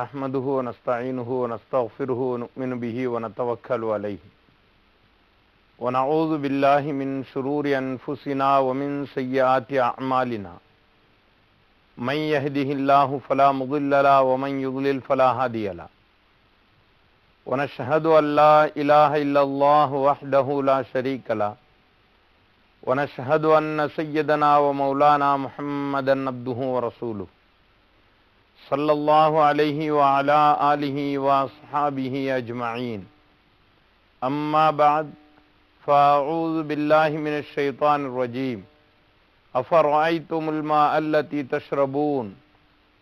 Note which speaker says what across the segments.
Speaker 1: نحمده ونستعينه ونستغفره ونؤمن به ونتوكل عليه. ونعوذ بالله من شرور أنفسنا ومن سيئات أعمالنا. من يهده الله فلا مضل له ومن يضلل فلا هادي له. ونشهد أن لا إله إلا الله وحده لا شريك له. ونشهد أن سيدنا ومولانا محمدا عبده ورسوله. صلى الله عليه وعلى آله وأصحابه أجمعين أما بعد فأعوذ بالله من الشيطان الرجيم أفرأيتم الماء التي تشربون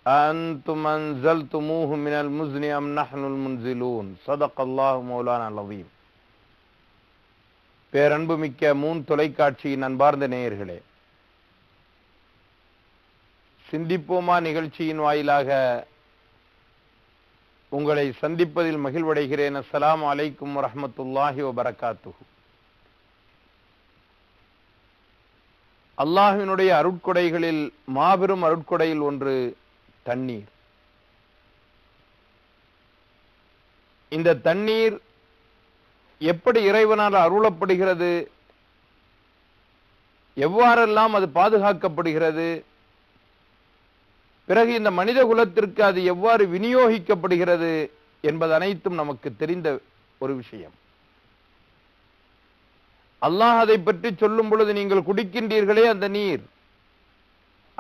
Speaker 1: أأنتم أنزلتموه من المزن أم نحن المنزلون صدق الله مولانا العظيم பேரன்புமிக்க Moon தொலைக்காட்சியின் அன்பார்ந்த நேயர்களே சிந்திப்போமா நிகழ்ச்சியின் வாயிலாக? உங்களை சந்திப்பதில் மகிழ்வடைகிறேன். அஸ்லாம் அலைக்கும் வரமத்துல்லாஹி வபரகாத்து அல்லாஹினுடைய அருட்கொடைகளில் மாபெரும் அருட்கொடையில் ஒன்று தண்ணீர். இந்த தண்ணீர் எப்படி இறைவனால் அருளப்படுகிறது? எவ்வாறெல்லாம் அது பாதுகாக்கப்படுகிறது? பிறகு இந்த மனித குலத்திற்கு அது எவ்வாறு விநியோகிக்கப்படுகிறது என்பது அனைத்தும் நமக்கு தெரிந்த ஒரு விஷயம். அல்லாஹ் அதை பற்றி சொல்லும் பொழுது நீங்கள் குடிக்கின்றீர்களே அந்த நீர்.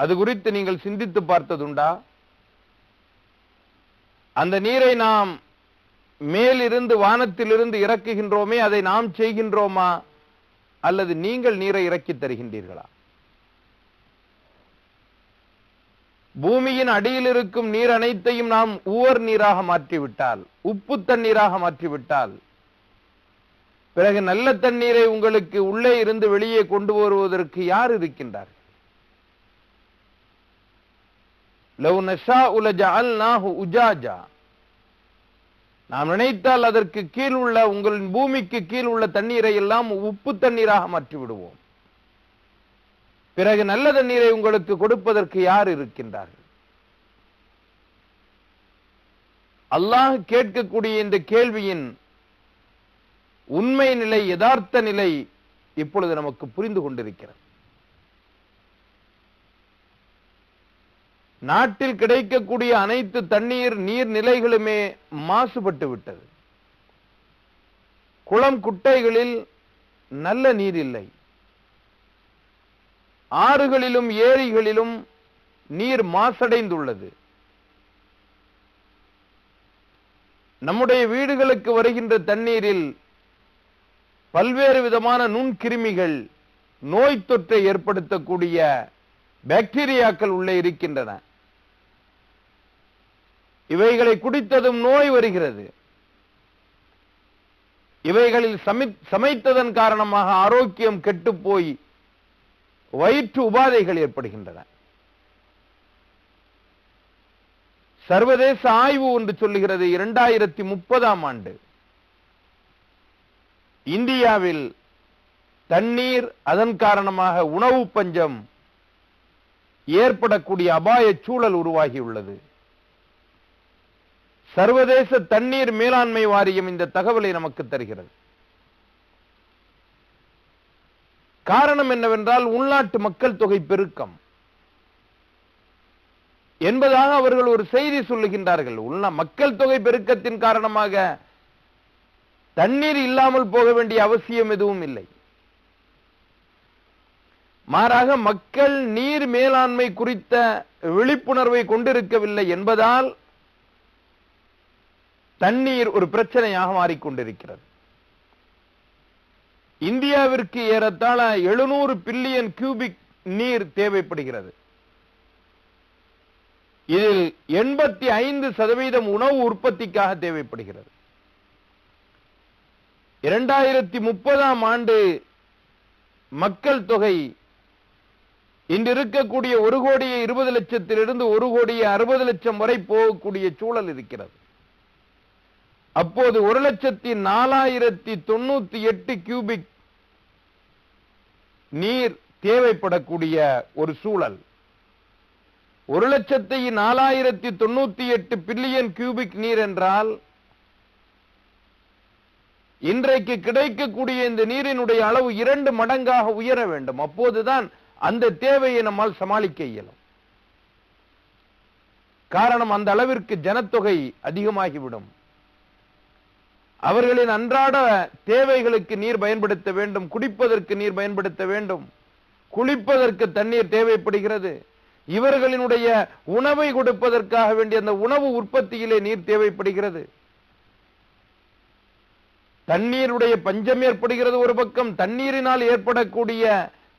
Speaker 1: அது குறித்து நீங்கள் சிந்தித்து பார்த்ததுண்டா? அந்த நீரை நாம் மேலிருந்து வானத்திலிருந்து இறக்குகின்றோமே அதை நாம் செய்கின்றோமா? அல்லது நீங்கள் நீரை இறக்கி தருகின்றீர்களா? பூமியின் அடியில் இருக்கும் நீர் அனைத்தையும் நாம் ஊவர் நீராக மாற்றிவிட்டால் உப்பு தண்ணீராக மாற்றிவிட்டால். பிறகு நல்ல தண்ணீரை உங்களுக்கு உள்ளே இருந்து வெளியே கொண்டு வருவதற்கு யார் இருக்கின்றார் லவ் நஷா உலஜஅல்நாஹு உஜாஜா. நாம் நினைத்தால் அதற்கு கீழ் உள்ள உங்களின் பூமிக்கு கீழ் உள்ள தண்ணீரை எல்லாம் உப்பு தண்ணீராக மாற்றி விடுவோம் பிறகு நல்ல தண்ணீரை உங்களுக்கு கொடுப்பதற்கு யார் இருக்கின்றார்கள்? அல்லாஹ் கேட்கக்கூடிய இந்த கேள்வியின் உண்மை நிலை யதார்த்த நிலை இப்பொழுது நமக்கு புரிந்து கொண்டிருக்கிறது. நாட்டில் கிடைக்கக்கூடிய அனைத்து தண்ணீர் நீர் நிலைகளுமே மாசுபட்டு விட்டது. குளம் குட்டைகளில் நல்ல நீர் இல்லை. ஆறுகளிலும் ஏரிகளிலும் நீர் மாசடைந்துள்ளது. நம்முடைய வீடுகளுக்கு வருகின்ற தண்ணீரில் பல்வேறு விதமான நுண்கிருமிகள் நோய் தொற்றை ஏற்படுத்தக்கூடிய பாக்டீரியாக்கள் உள்ளே இருக்கின்றன. இவைகளை குடித்ததும் நோய் வருகிறது. இவைகளில் சமைத்ததன் காரணமாக ஆரோக்கியம் கெட்டுப்போய் வயிற்று உபாதைகள் ஏற்படுகின்றன. சர்வதேச ஆய்வு ஒன்று சொல்லுகிறது இரண்டாயிரத்தி முப்பதாம் ஆண்டு. இந்தியாவில் தண்ணீர் அதன் காரணமாக உணவு பஞ்சம் ஏற்படக்கூடிய அபாய சூழல் உருவாகியுள்ளது. சர்வதேச தண்ணீர் மேலாண்மை வாரியம் இந்த தகவலை நமக்கு தருகிறது. காரணம் என்னவென்றால் உள்நாட்டு மக்கள் தொகை பெருக்கம். என்பதாக அவர்கள் ஒரு செய்தி சொல்லுகின்றார்கள். உள்ள மக்கள் தொகை பெருக்கத்தின் காரணமாக தண்ணீர் இல்லாமல் போக வேண்டிய அவசியம் எதுவும் இல்லை. மாறாக மக்கள் நீர் மேலாண்மை குறித்த விழிப்புணர்வை கொண்டிருக்கவில்லை என்பதால் தண்ணீர் ஒரு பிரச்சனையாக மாறிக்கொண்டிருக்கிறது. இந்தியாவிற்கு ஏறத்தாழ எழுநூறு பில்லியன் கியூபிக் நீர் தேவைப்படுகிறது. இதில் எண்பத்தி ஐந்து சதவீதம் உணவு உற்பத்திக்காக தேவைப்படுகிறது. இரண்டாயிரத்தி முப்பதாம் ஆண்டு மக்கள் தொகை இன்று இருக்கக்கூடிய ஒரு கோடியே இருபது லட்சத்திலிருந்து ஒரு கோடியே அறுபது லட்சம் வரை போகக்கூடிய சூழல் இருக்கிறது. அப்போது ஒரு லட்சத்தி நாலாயிரத்தி தொண்ணூத்தி எட்டு கியூபிக் நீர் தேவைப்படக்கூடிய ஒரு சூழல். ஒரு லட்சத்தி நாலாயிரத்தி தொண்ணூத்தி எட்டு பில்லியன் கியூபிக் நீர் என்றால் இன்றைக்கு கிடைக்கக்கூடிய இந்த நீரினுடைய அளவு இரண்டு மடங்காக உயர வேண்டும். அப்போதுதான் அந்த தேவையை நம்மால் சமாளிக்க இயலும். காரணம் அந்த அளவிற்கு ஜனத்தொகை அதிகமாகிவிடும். அவர்களின் அன்றாட தேவைகளுக்கு நீர் பயன்படுத்த வேண்டும் குடிப்பதற்கு நீர் பயன்படுத்த வேண்டும். குளிப்பதற்கு தண்ணீர் தேவைப்படுகிறது. இவர்களினுடைய உணவை கொடுப்பதற்காக வேண்டிய அந்த உணவு உற்பத்தியிலே நீர் தேவைப்படுகிறது. தண்ணீருடைய பஞ்சம் ஏற்படுகிறது ஒரு பக்கம் தண்ணீரினால் ஏற்படக்கூடிய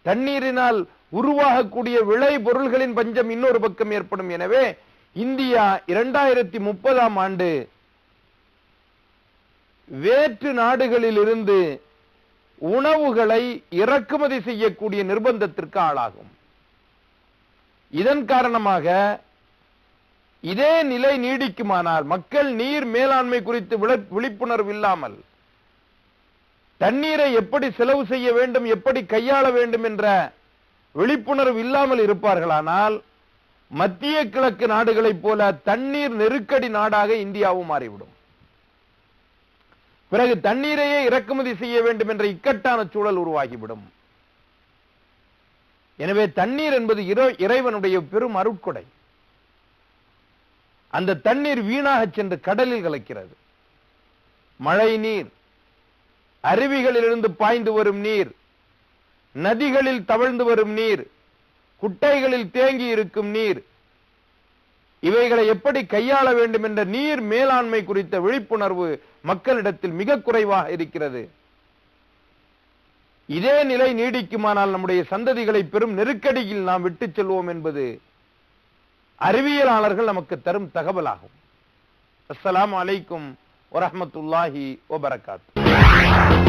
Speaker 1: தண்ணீரினால் உருவாகக்கூடிய விளை பொருள்களின் பஞ்சம் இன்னொரு பக்கம் ஏற்படும். எனவே இந்தியா இரண்டாயிரத்தி முப்பதாம் ஆண்டு வேற்று நாடுகளில் இருந்து உணவுகளை இறக்குமதி செய்யக்கூடிய நிர்பந்தத்திற்கு ஆளாகும். இதன் காரணமாக இதே நிலை நீடிக்குமானால் மக்கள் நீர் மேலாண்மை குறித்து விழிப்புணர்வு இல்லாமல் தண்ணீரை எப்படி செலவு செய்ய வேண்டும் எப்படி கையாள வேண்டும் என்ற விழிப்புணர்வு இல்லாமல் இருப்பார்களானால் மத்திய கிழக்கு நாடுகளைப் போல தண்ணீர் நெருக்கடி நாடாக இந்தியாவும் மாறிவிடும். பிறகு தண்ணீரையே இறக்குமதி செய்ய வேண்டும் என்ற இக்கட்டான சூழல் உருவாகிவிடும். எனவே தண்ணீர் என்பது இறை- இறைவனுடைய பெரும் அருட்கொடை. அந்த தண்ணீர் வீணாக சென்று கடலில் கலக்கிறது. மழை நீர் அருவிகளிலிருந்து பாய்ந்து வரும் நீர் நதிகளில் தவழ்ந்து வரும் நீர் குட்டைகளில் தேங்கி இருக்கும் நீர் இவைகளை எப்படி கையாள வேண்டும் என்ற நீர் மேலாண்மை குறித்த விழிப்புணர்வு மக்களிடத்தில் மிக குறைவாக இருக்கிறது. இதே நிலை நீடிக்குமானால் நம்முடைய சந்ததிகளை பெரும் நெருக்கடியில் நாம் விட்டு செல்வோம் என்பது அறிவியலாளர்கள் நமக்கு தரும் தகவலாகும். அஸ்லாம் அலைக்கும் வரமத்துல்லாஹி வபரகாத்து